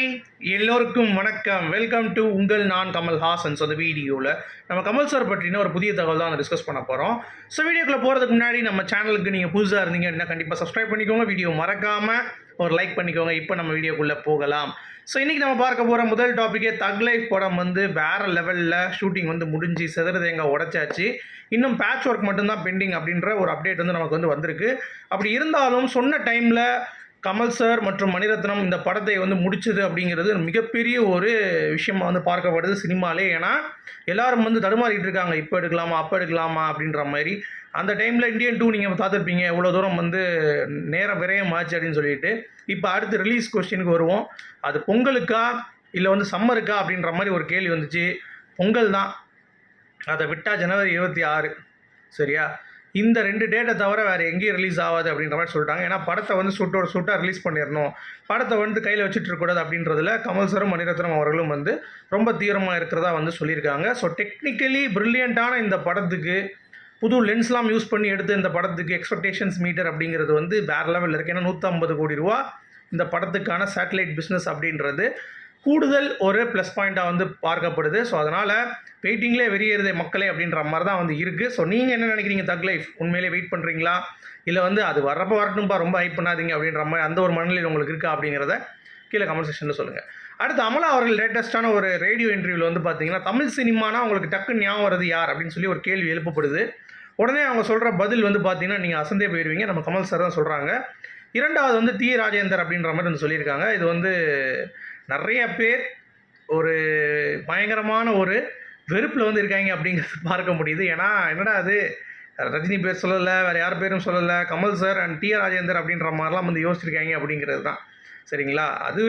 Hi எல்லோருக்கும் வணக்கம். Welcome to உங்கள் நான் கமல் ஹாசன். ஸோ அந்த வீடியோவில் நம்ம கமல் சார் பற்றின ஒரு புதிய தகவல் தான் டிஸ்கஸ் பண்ண போகிறோம் ஸோ வீடியோக்குள்ளே போகிறதுக்கு முன்னாடி நம்ம சேனலுக்கு நீங்கள் புதுசாக இருந்தீங்க அப்படின்னா கண்டிப்பாக சப்ஸ்கிரைப் பண்ணிக்கோங்க. வீடியோ மறக்காமல் ஒரு லைக் பண்ணிக்கோங்க. இப்போ நம்ம வீடியோக்குள்ளே போகலாம். ஸோ இன்றைக்கி நம்ம பார்க்க போகிற முதல் டாப்பிக்கே தக் லைஃப் படம் வந்து வேறு லெவலில் ஷூட்டிங் வந்து முடிஞ்சு செதுறது எங்கே உடச்சாச்சு. இன்னும் பேட்ச் ஒர்க் மட்டும்தான் பெண்டிங் அப்படின்ற ஒரு அப்டேட் வந்து நமக்கு வந்து வந்திருக்கு. அப்படி இருந்தாலும் சொன்ன டைமில் கமல் சார் மற்றும் மணிரத்னம் இந்த படத்தை வந்து முடிச்சது அப்படிங்கிறது மிகப்பெரிய ஒரு விஷயமா வந்து பார்க்கப்படுது சினிமாலே. ஏன்னா எல்லாரும் வந்து தடுமாறிட்டு இருக்காங்க. இப்போ எடுக்கலாமா அப்போ எடுக்கலாமா அப்படின்ற மாதிரி. அந்த டைமில் இந்தியன் டூ நீங்கள் பார்த்துருப்பீங்க. இவ்வளோ தூரம் வந்து நேரம் விரயம் ஆச்சு அப்படின்னு சொல்லிட்டு. இப்போ அடுத்து ரிலீஸ் கொஸ்டினுக்கு வருவோம். அது பொங்கலுக்கா இல்லை வந்து சம்மருக்கா அப்படின்ற மாதிரி ஒரு கேள்வி வந்துச்சு. பொங்கல் தான். அதை விட்டால் ஜனவரி இருபத்தி ஆறு. சரியா? இந்த ரெண்டு டேட்டை தவிர வேறு எங்கேயும் ரிலீஸ் ஆகாது அப்படின்ற மாதிரி சொல்லிட்டாங்க. ஏன்னா படத்தை வந்து சுட்டோட சுட்டாக ரிலீஸ் பண்ணிடணும். படத்தை வந்து கையில் வச்சுட்டு இருக்கக்கூடாது அப்படின்றதுல கமல் சரும் மணிரத்னம் அவர்களும் வந்து ரொம்ப தீவிரமாக இருக்கிறதா வந்து சொல்லியிருக்காங்க. ஸோ டெக்னிக்கலி ப்ரில்லியண்ட்டான இந்த படத்துக்கு புது லென்ஸ்லாம் யூஸ் பண்ணி எடுத்து இந்த படத்துக்கு எக்ஸ்பெக்டேஷன்ஸ் மீட்டர் அப்படிங்கிறது வந்து வேறு லெவலில் இருக்குது ஏன்னா நூற்றம்பது கோடி ரூபா இந்த படத்துக்கான சேட்டலைட் பிஸ்னஸ் அப்படின்றது. கூடுதல் ஒரு ப்ளஸ் பாயிண்ட்டாக வந்து பார்க்கப்படுது. ஸோ அதனால் வெயிட்டிங்லே வெறியேறுதே மக்களே அப்படின்ற மாதிரி தான் வந்து இருக்குது ஸோ நீங்கள் என்ன நினைக்கிறீங்க தக் லைஃப் உண்மையிலே வெயிட் பண்ணுறீங்களா இல்லை வந்து அது வர்றப்போ வரட்டும்பா ரொம்ப ஹைப் பண்ணாதீங்க அப்படின்ற மாதிரி அந்த ஒரு மனநிலையில் உங்களுக்கு இருக்கா அப்படிங்கிறத கீழே கமெண்ட் செக்ஷனில் சொல்லுங்கள் அடுத்து அமலா அவர்கள் லேட்டஸ்ட்டான ஒரு ரேடியோ இன்டர்வியூவில் வந்து பார்த்தீங்கன்னா தமிழ் சினிமானா உங்களுக்கு டக்குன்னு ஞாபகம் வருது யார்? அப்படின்னு சொல்லி ஒரு கேள்வி எழுப்பப்படுது. உடனே அவங்க சொல்கிற பதில் வந்து பார்த்தீங்கன்னா நீங்கள் அசந்தே போயிடுவீங்க நம்ம கமல் சார் தான் சொல்கிறாங்க இரண்டாவது வந்து டி. ராஜேந்தர் அப்படின்ற மாதிரி வந்து சொல்லியிருக்காங்க. இது வந்து நிறைய பேர் ஒரு பயங்கரமான ஒரு வெறுப்பில் வந்து இருக்காங்க அப்படிங்கிறது பார்க்க முடியுது. ஏன்னா என்னடா அது ரஜினி பேர் சொல்லலை வேறு யார் பேரும் சொல்லலை Kamal sir and T R Rajendar அப்படின்ற மாதிரிலாம் வந்து யோசிச்சிருக்காங்க அப்படிங்கிறது தான். சரிங்களா? அது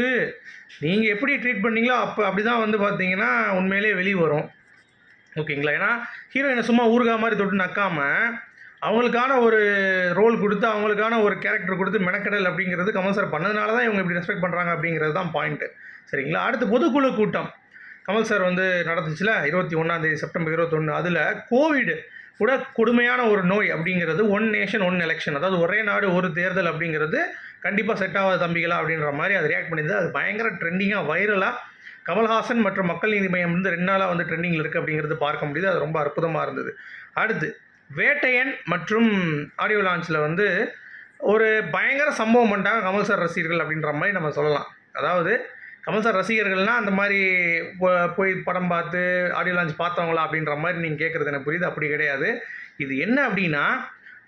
நீங்கள் எப்படி ட்ரீட் பண்ணீங்களோ அப்போ அப்படி தான் வந்து பார்த்தீங்கன்னா உண்மையிலே வெளியே வரும் ஓகேங்களா? ஏன்னா ஹீரோயினை சும்மா ஊறுகா மாதிரி தொட்டு நக்காமல் அவங்களுக்கான ஒரு ரோல் கொடுத்து அவங்களுக்கான ஒரு கேரக்டர் கொடுத்து மெனக்கடல் அப்படிங்கிறது கமல் சார் பண்ணதுனால தான் இவங்க இப்படி ரெஸ்பெக்ட் பண்ணுறாங்க அப்படிங்கிறது தான் பாயிண்ட்டு சரிங்களா? அடுத்து பொதுக்குழு கூட்டம். கமல் சார் வந்து நடந்துச்சுல இருபத்தி ஒன்றாந்தேதி செப்டம்பர் இருபத்தொன்று அதில் கோவிடு கூட கொடுமையான ஒரு நோய் அப்படிங்கிறது ஒன் நேஷன் ஒன் எலெக்ஷன் அதாவது ஒரே நாடு ஒரு தேர்தல் அப்படிங்கிறது கண்டிப்பாக செட் ஆகாத தம்பிகளா அப்படின்ற மாதிரி அது ரியாக்ட் பண்ணியிருந்தது. அது பயங்கர ட்ரெண்டிங்காக வைரலாக கமல்ஹாசன் மற்றும் மக்கள் நீதி மையம் வந்து ரெண்டு நாளாக வந்து ட்ரெண்டிங்கில் இருக்குது அப்படிங்கிறது பார்க்க முடியுது. அது ரொம்ப அற்புதமாக இருந்தது. அடுத்து வேட்டையன் மற்றும் ஆடியோ லான்ச்சில் வந்து ஒரு பயங்கர சம்பவம் பண்ணிட்டாங்க கமல் சார் ரசிகர்கள் அப்படின்ற மாதிரி நம்ம சொல்லலாம். அதாவது கமல் சார் ரசிகர்கள்னால் அந்த மாதிரி போ- போய் படம் பார்த்து ஆடியோ லான்ச் பார்த்தவங்களா அப்படின்ற மாதிரி நீங்கள் கேட்குறது எனக்கு புரியுது. அப்படி கிடையாது. இது என்ன அப்படின்னா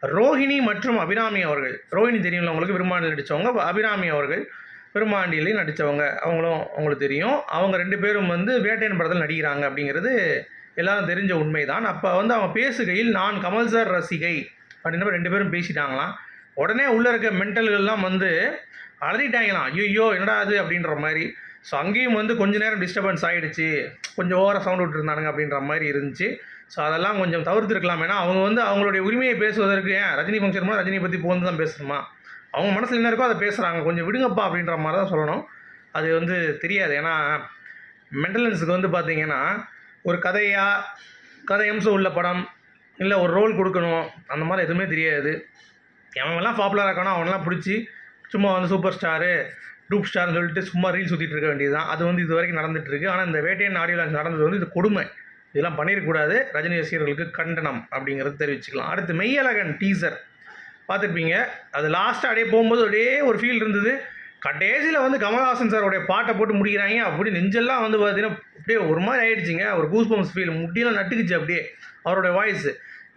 ரோஹிணி மற்றும் அபிராமி அவர்கள். ரோஹிணி தெரியும்ல உங்களுக்கு விரும்மாண்டியில் நடித்தவங்க அபிராமி அவர்கள் விரும்மாண்டியிலையும் நடித்தவங்க அவங்களும் அவங்களுக்கு தெரியும். அவங்க ரெண்டு பேரும் வந்து வேட்டையன் படத்தில் நடிக்கிறாங்க அப்படிங்கிறது எல்லாரும் தெரிஞ்ச உண்மைதான். அப்போ வந்து அவன் பேசுகையில் நான் கமல் சார் ரசிகை. அப்படின்னு ரெண்டு பேரும் பேசிட்டாங்களாம். உடனே உள்ளே இருக்க மென்டல்கள்லாம் வந்து அலறிட்டாங்களாம். ஐயோ என்னடா அது அப்படின்ற மாதிரி. ஸோ அங்கேயும் வந்து கொஞ்ச நேரம் டிஸ்டர்பன்ஸ் ஆகிடுச்சு கொஞ்சம் ஓவராக சவுண்ட் விட்டுருந்தானுங்க அப்படின்ற மாதிரி இருந்துச்சு. ஸோ அதெல்லாம் கொஞ்சம் தவிர்த்துருக்கலாம். ஏன்னா அவங்க வந்து அவங்களுடைய உரிமையை பேசுவதற்கு ஏன் ரஜினி ஃபங்க்ஷன் மூலம் ரஜினி பற்றி போந்து தான் பேசணுமா? அவங்க மனசில் என்ன இருக்கோ அதை பேசுகிறாங்க கொஞ்சம் விடுங்கப்பா அப்படின்ற மாதிரி தான் சொல்லணும். அது வந்து தெரியாது. ஏன்னா மென்டலன்ஸுக்கு வந்து பார்த்தீங்கன்னா ஒரு கதையா கதை அம்சம் உள்ள படம் இல்லை ஒரு ரோல் கொடுக்கணும் அந்த மாதிரி எதுவுமே தெரியாது. எவங்கெல்லாம் பாப்புலராக இருக்கானோ அவனெல்லாம் பிடிச்சி சும்மா வந்து சூப்பர் ஸ்டாரு டூப் ஸ்டார்னு சொல்லிட்டு சும்மா ரீல் சுற்றிட்டு இருக்க வேண்டியது தான் அது வந்து இது வரைக்கும் நடந்துட்டு ஆனால் இந்த வேட்டையன் ஆடியோ லான்ச் நடந்தது வந்து இது கொடுமை. இதெல்லாம் பண்ணிடக்கூடாது ரஜினி ரசிகர்களுக்கு கண்டனம் அப்படிங்கிறது தெரிவிச்சுக்கலாம். அடுத்து மெய்யழகன் டீசர் பார்த்துருப்பீங்க. அது லாஸ்ட்டாக அப்படியே போகும்போது அப்படியே ஒரு ஃபீல் இருந்தது. கடைசியில் வந்து கமல்ஹாசன் சாருடைய பாட்டை போட்டு முடிக்கிறாங்க. அப்படி நெஞ்செல்லாம் வந்து பார்த்தீங்கன்னா அப்படியே ஒரு மாதிரி ஆயிடுச்சுங்க. ஒரு கூஸ் பம்ஸ் ஃபீல் முடியெல்லாம் நட்டுக்குச்சு அப்படியே அவரோட வாய்ஸ்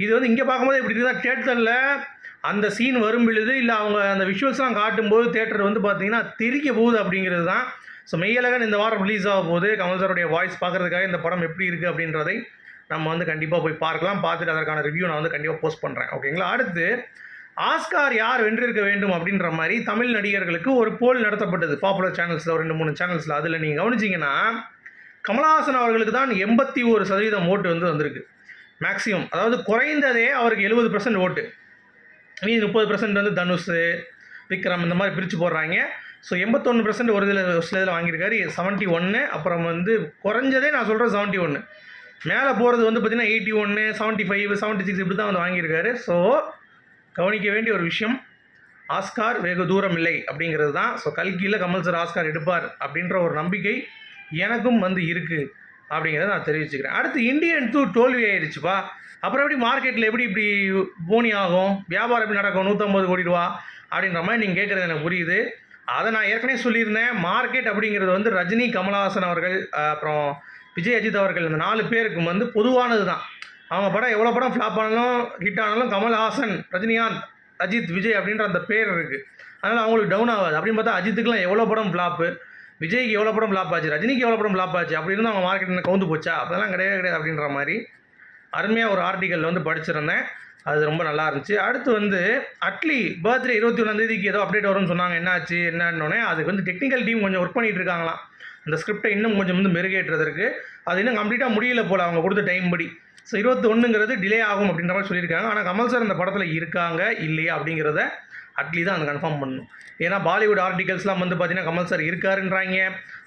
இது வந்து இங்கே பார்க்கும்போது இப்படி இருந்தால் தேட்டரில் அந்த சீன் வரும் பொழுது இல்லை அவங்க அந்த விஷுவல்ஸ்லாம் காட்டும்போது தேட்டர் வந்து பார்த்தீங்கன்னா திரிக்க போகுது அப்படிங்கிறது தான் ஸோ மெய்யழகன் இந்த வாரம் ரிலீஸ் ஆக போகுது. கமல் சாருடைய வாய்ஸ் பார்க்குறதுக்காக இந்த படம் எப்படி இருக்குது அப்படின்றதை நம்ம வந்து கண்டிப்பாக போய் பார்க்கலாம். பார்த்துட்டு அதற்கான ரிவ்யூ நான் வந்து கண்டிப்பாக போஸ்ட் பண்ணுறேன் ஓகேங்களா அடுத்து ஆஸ்கார் யார் வென்றிருக்க வேண்டும் அப்படின்ற மாதிரி தமிழ் நடிகர்களுக்கு ஒரு போல் நடத்தப்பட்டது. பாப்புலர் சேனல்ஸில் ஒரு ரெண்டு மூணு சேனல்ஸில் அதில் நீங்கள் கவனிச்சிங்கன்னா கமலஹாசன் அவர்களுக்கு தான் எண்பத்தி ஒரு சதவீதம் ஓட்டு வந்து வந்திருக்கு. மேக்ஸிமம் அதாவது குறைந்ததே அவருக்கு எழுபது பர்சன்ட் ஓட்டு. மீதி முப்பது பர்சன்ட் வந்து தனுஷ் விக்ரம் இந்த மாதிரி பிரித்து போடுறாங்க. ஸோ எண்பத்தொன்று பர்சன்ட் ஒரு இதில் ஒரு சில இதில் வாங்கியிருக்காரு. செவன்ட்டி ஒன்று அப்புறம் வந்து குறைஞ்சதே நான் சொல்கிறேன் செவன்ட்டி ஒன்று மேலே போகிறது வந்து பார்த்திங்கன்னா எயிட்டி ஒன்று செவன்ட்டி ஃபைவ் செவன்ட்டி சிக்ஸ் இப்படி தான் வந்து வாங்கியிருக்காரு. ஸோ கவனிக்க வேண்டிய ஒரு விஷயம் ஆஸ்கார் வெகு தூரம் இல்லை அப்படிங்கிறது தான். ஸோ கல்கியில் கமல் சார் ஆஸ்கார் எடுப்பார் அப்படின்ற ஒரு நம்பிக்கை எனக்கும் வந்து இருக்குது அப்படிங்கிறத நான் தெரிவிச்சுக்கிறேன். அடுத்து இந்தியன் டூ தோல்வி ஆயிடுச்சுப்பா அப்புறம் எப்படி மார்க்கெட்டில் எப்படி இப்படி போனி ஆகும்? வியாபாரம் எப்படி நடக்கும்? நூற்றம்பது கோடி ரூபா அப்படின்ற மாதிரி நீங்கள் கேட்குறது எனக்கு புரியுது. அதை நான் ஏற்கனவே சொல்லியிருந்தேன். மார்க்கெட் அப்படிங்கிறது வந்து ரஜினி கமலஹாசன் அவர்கள் அப்புறம் விஜய் அஜித் அவர்கள் இந்த நாலு பேருக்கும் வந்து பொதுவானது தான் அவங்க படம் எவ்வளோ படம் ஃப்ளாப் ஆனாலும் ஹிட் ஆனாலும் கமல்ஹாசன் ரஜினிகாந்த் அஜித் விஜய் அப்படின்ற அந்த பேர் இருக்குது அதனால் அவங்களுக்கு டவுன் ஆகாது. அப்படின்னு பார்த்தா அஜித்துக்குலாம் எவ்வளோ படம் ஃப்ளாப்பு விஜய்க்கு எவ்வளோ படம் ஃப்ளாப் ஆச்சு? ரஜினிக்கு எவ்வளோ படம் ஃப்ளாப் ஆச்சு? அப்படின்னு அவங்க அவங்க மார்க்கெட்டில் கவுந்து போச்சா? அதெல்லாம் கிடையவே கிடையாது அப்படின்ற மாதிரி அருமையாக ஒரு ஆர்டிக்கல் வந்து படிச்சிருந்தேன். அது ரொம்ப நல்லா இருந்துச்சு. அடுத்து வந்து அட்லி பர்த்டே இருபத்தி ஒன்றாந்தேதிக்கு ஏதோ அப்டேட் வரும்னு சொன்னாங்க. என்னாச்சு? என்னன்னொடனே அதுக்கு வந்து டெக்னிக்கல் டீம் கொஞ்சம் ஒர்க் பண்ணிகிட்டு இருக்காங்களாம். அந்த ஸ்கிரிப்டை இன்னும் கொஞ்சம் வந்து மெருகேற்றுறதுக்கு அது இன்னும் கம்ப்ளீட்டாக முடியல போல் அவங்க கொடுத்த டைம் படி. ஸோ இருபத்தி ஒன்றுங்கிறது டிலே ஆகும் அப்படின்ற மாதிரி சொல்லியிருக்காங்க. ஆனால் கமல் சார் அந்த படத்தில் இருக்காங்க இல்லையா அப்படிங்கிறத அட்லி தான் அந்த கன்ஃபார்ம் பண்ணணும். ஏன்னா பாலிவுட் ஆர்டிகல்ஸ்லாம் வந்து பார்த்தீங்கன்னா கமல் சார் இருக்காருன்றாங்க.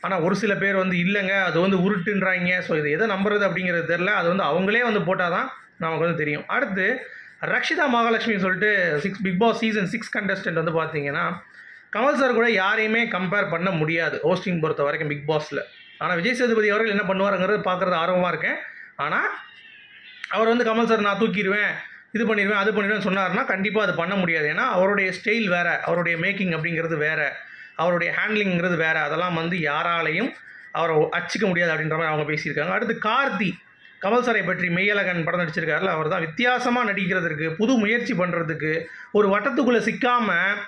ஆனால் ஒரு சில பேர் வந்து இல்லைங்க அது வந்து உருட்டுன்றாங்க. ஸோ இது எதை நம்புறது அப்படிங்கிறது தெரில அது வந்து அவங்களே வந்து போட்டால் தான் நமக்கு வந்து தெரியும். அடுத்து ரக்ஷிதா மகாலட்சுமி சொல்லிட்டு six Bigg Boss season six contestant வந்து பார்த்தீங்கன்னா கமல் சார் கூட யாரையுமே கம்பேர் பண்ண முடியாது ஹோஸ்டிங் பொறுத்த வரைக்கும் பிக் பாஸில் ஆனால் விஜய் சேதுபதி அவர்கள் என்ன பண்ணுவாருங்கிறது பார்க்குறது ஆர்வமாக இருக்கேன். ஆனால் அவர் வந்து கமல் சார் நான் தூக்கிடுவேன் இது பண்ணிடுவேன் அது பண்ணிடுவேன் சொன்னார்னா கண்டிப்பாக அது பண்ண முடியாது. ஏன்னா அவருடைய ஸ்டைல் வேறு அவருடைய மேக்கிங் அப்படிங்கிறது வேறு அவருடைய ஹேண்ட்லிங்கிறது வேறு. அதெல்லாம் வந்து யாராலையும் அவரை அச்சிக்க முடியாது அப்படின்ற மாதிரி அவங்க பேசியிருக்காங்க. அடுத்து கார்த்தி கமல் சாரை பற்றி மெய்யழகன் படம் நடிச்சிருக்காருல அவர் தான் வித்தியாசமாக நடிக்கிறதுக்கு புது முயற்சி பண்ணுறதுக்கு ஒரு வட்டத்துக்குள்ளே சிக்காமல்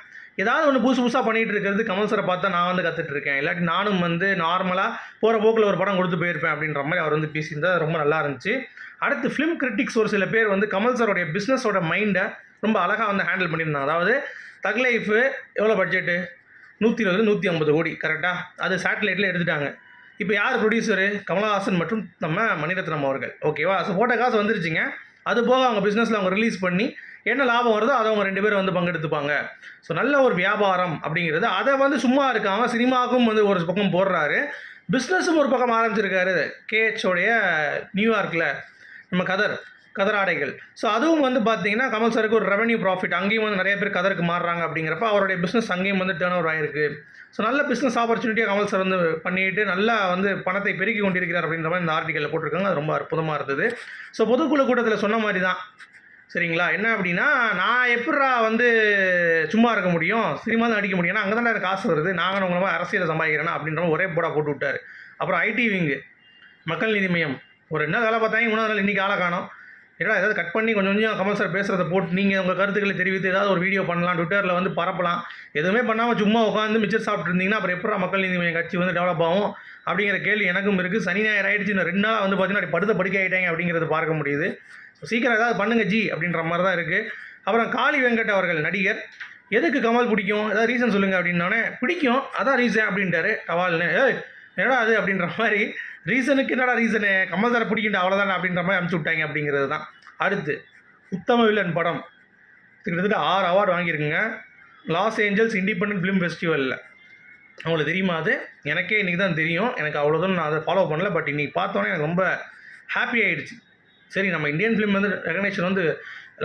ஏதாவது ஒன்று புதுசு புதுசாக பண்ணிகிட்டு இருக்கிறது கமல் சாரை பார்த்தா நான் வந்து கற்றுட்டு இருக்கேன். இல்லாட்டி நானும் வந்து நார்மலாக போகிற போக்கில் ஒரு படம் கொடுத்து போயிருப்பேன் அப்படின்ற மாதிரி அவர் வந்து பேசியிருந்தா ரொம்ப நல்லா இருந்துச்சு. அடுத்து ஃபிலிம் கிரிட்டிக்ஸ் ஒரு சில பேர் வந்து கமல் சாரோடைய பிஸ்னஸோட மைண்டை ரொம்ப அழகாக வந்து ஹேண்டில் பண்ணியிருந்தாங்க. அதாவது தக் லைஃபு எவ்வளோ பட்ஜெட்டு நூற்றி இருபது நூற்றி ஐம்பது கோடி கரெக்டாக அது சேட்டலைட்டில் எடுத்துட்டாங்க. இப்போ யார் ப்ரொடியூசரு கமலஹாசன் மற்றும் நம்ம மணிரத்னம் அவர்கள். ஓகேவா ஸோ போட்ட காசு வந்துருச்சுங்க. அது போக அவங்க பிஸ்னஸில் அவங்க ரிலீஸ் பண்ணி என்ன லாபம் வருதோ அதை அவங்க ரெண்டு பேரும் வந்து பங்கெடுத்துப்பாங்க. ஸோ நல்ல ஒரு வியாபாரம் அப்படிங்கிறது அதை வந்து சும்மா இருக்காமல் சினிமாவுக்கும் வந்து ஒரு பக்கம் போடுறாரு. பிஸ்னஸும் ஒரு பக்கம் ஆரம்பிச்சிருக்காரு கேஹெச்சோடைய நியூயார்க்கில் நம்ம கதர் கதர் ஆடைகள் ஸோ அதுவும் வந்து பார்த்தீங்கன்னா கமல் சாருக்கு ஒரு ரெவன்யூ ப்ராஃபிட் அங்கேயும் வந்து நிறைய பேர் கதருக்கு மாறுறாங்க அப்படிங்கிறப்ப அவருடைய பிஸ்னஸ் அங்கேயும் வந்து டேர்ன் ஓவர் ஆயிருக்கு. ஸோ நல்ல பிஸ்னஸ் ஆப்பர்ச்சுனிட்டியாக கமல் சார் வந்து பண்ணிட்டு நல்லா வந்து பணத்தை பெருக்கி கொண்டிருக்கிறார் அப்படின்ற மாதிரி இந்த ஆர்டிக்கலில் போட்டிருக்காங்க. அது ரொம்ப அற்புதமாக இருந்தது. ஸோ பொதுக்குழு கூட்டத்தில் சொன்ன மாதிரி தான் சரிங்களா? என்ன அப்படின்னா நான் எப்படா வந்து சும்மா இருக்க முடியும்? சினிமா தான் அடிக்க முடியும் அங்கே தானே காசு வருது. நாங்கள் உங்களை மாதிரி அரசியலை சம்பாதிக்கிறேன்னா அப்படின்ற ஒரே போடா போட்டு விட்டார். அப்புறம் ஐடி விங்கு மக்கள் நீதி மையம். ஒரு என்ன வேலை பார்த்தாங்க இன்னும் நாள் இன்றைக்கி ஆளை காணோம். ஏடா ஏதாவது கட் பண்ணி கொஞ்சம் கொஞ்சம் கமல் சார் பேசுகிறத போட்டு நீங்கள் உங்கள் கருத்துக்களை தெரிவித்து ஏதாவது ஒரு வீடியோ பண்ணலாம் ட்விட்டரில் வந்து பரப்பலாம். எதுவுமே பண்ணாமல் சும்மா உட்காந்து மிச்சர் சாப்பிட்டு இருந்தீங்கன்னா அப்புறம் எப்படா மக்கள் நீதி மையம் கட்சி வந்து டெவலப் ஆகும்? அப்படிங்கிற கேள்வி எனக்கும் இருக்குது சனி ஞாயிறு ஆயிடுச்சு இன்னும் ரெண்டு நாள் வந்து பார்த்தீங்கன்னா அப்படி படுத்த படுக்கை ஆகிட்டாங்க அப்படிங்கிறது பார்க்க முடியுது. சீக்கிரம் ஏதாவது பண்ணுங்க ஜி அப்படின்ற மாதிரி தான் இருக்குது அப்புறம் காளி வெங்கட் அவர்கள் நடிகர். எதுக்கு கமல் பிடிக்கும்? ஏதாவது ரீசன் சொல்லுங்கள் அப்படின்னோடனே பிடிக்கும். அதான் ரீசன் அப்படின்ட்டாரு கவால்னு. ஏய் என்னடா அது? அப்படின்ற மாதிரி ரீசனுக்கு என்னடா ரீசனு கமல் சாரை பிடிக்கின்ற அவ்வளோதானே அப்படின்ற மாதிரி அனுப்பிச்சி விட்டாங்க அப்படிங்கிறது தான். அடுத்து உத்தம வில்லன் படம். கிட்டத்தட்ட ஆறு அவார்டு வாங்கியிருக்குங்க. லாஸ் ஏஞ்சல்ஸ் இண்டிபெண்டன்ட் ஃபிலிம் ஃபெஸ்டிவலில் அவங்களுக்கு தெரியுமா அது? எனக்கே இன்றைக்கி தான் தெரியும். எனக்கு அவ்வளோதான் நான் அதை ஃபாலோ பண்ணல பட் இன்றைக்கி பார்த்தோன்னே எனக்கு ரொம்ப ஹாப்பி ஆகிடுச்சு சரி நம்ம இந்தியன் ஃபிலிம் வந்து ரெகனேஷன் வந்து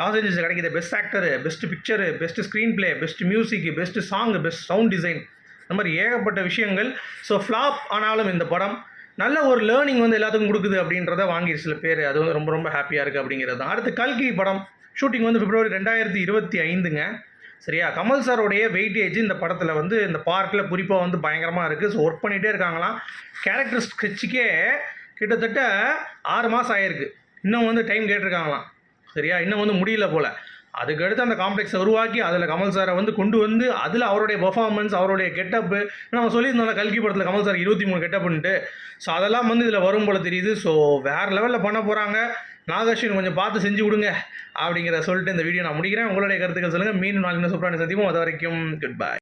லாஸ் ஏஞ்சல்ஸ் கிடைக்கிற best actor best picture best screenplay best music best song best sound design இந்த மாதிரி ஏகப்பட்ட விஷயங்கள். ஸோ ஃப்ளாப் ஆனாலும் இந்த படம் நல்ல ஒரு லேர்னிங் வந்து எல்லாத்துக்கும் கொடுக்குது அப்படின்றத வாங்கி சில பேர். அது வந்து ரொம்ப ரொம்ப ஹாப்பியாக இருக்குது அப்படிங்கிறது தான். அடுத்து கல்கி படம். ஷூட்டிங் வந்து பிப்ரவரி ரெண்டாயிரத்தி இருபத்தி ஐந்துங்க. சரியா? கமல் சாரோடைய வெயிட்டேஜ் இந்த படத்தில் வந்து இந்த பார்க்கில் குறிப்பாக வந்து பயங்கரமாக இருக்குது ஸோ ஒர்க் பண்ணிகிட்டே இருக்காங்களாம். கேரக்டர் ஸ்கெட்சுக்கே கிட்டத்தட்ட ஆறு மாதம் ஆயிருக்கு. இன்னும் வந்து டைம் கேட்டிருக்காங்களாம். சரியா? இன்னும் வந்து முடியல போல். அதுக்கடுத்து அந்த காம்ப்ளெக்ஸை உருவாக்கி அதில் கமல் சாரை வந்து கொண்டு வந்து அதில் அவருடைய பெர்ஃபார்மன்ஸ் அவருடைய கெட்டப்பு நம்ம சொல்லியிருந்தோம்ல கல்கி படத்தில் கமல் சார் இருபத்தி மூணு கெட்டப்புன்ட்டு ஸோ அதெல்லாம் வந்து இதில் வரும் போல் தெரியுது. ஸோ வேறு லெவலில் பண்ண போகிறாங்க நாகர்ஷின் கொஞ்சம் பார்த்து செஞ்சு விடுங்க அப்படிங்கிற சொல்லிட்டு இந்த வீடியோ நான் முடிக்கிறேன். உங்களுடைய கருத்துக்கள் சொல்லுங்கள் மீன் நாளைக்கு சூப்பரான சந்திப்போம். அது வரைக்கும் குட் பை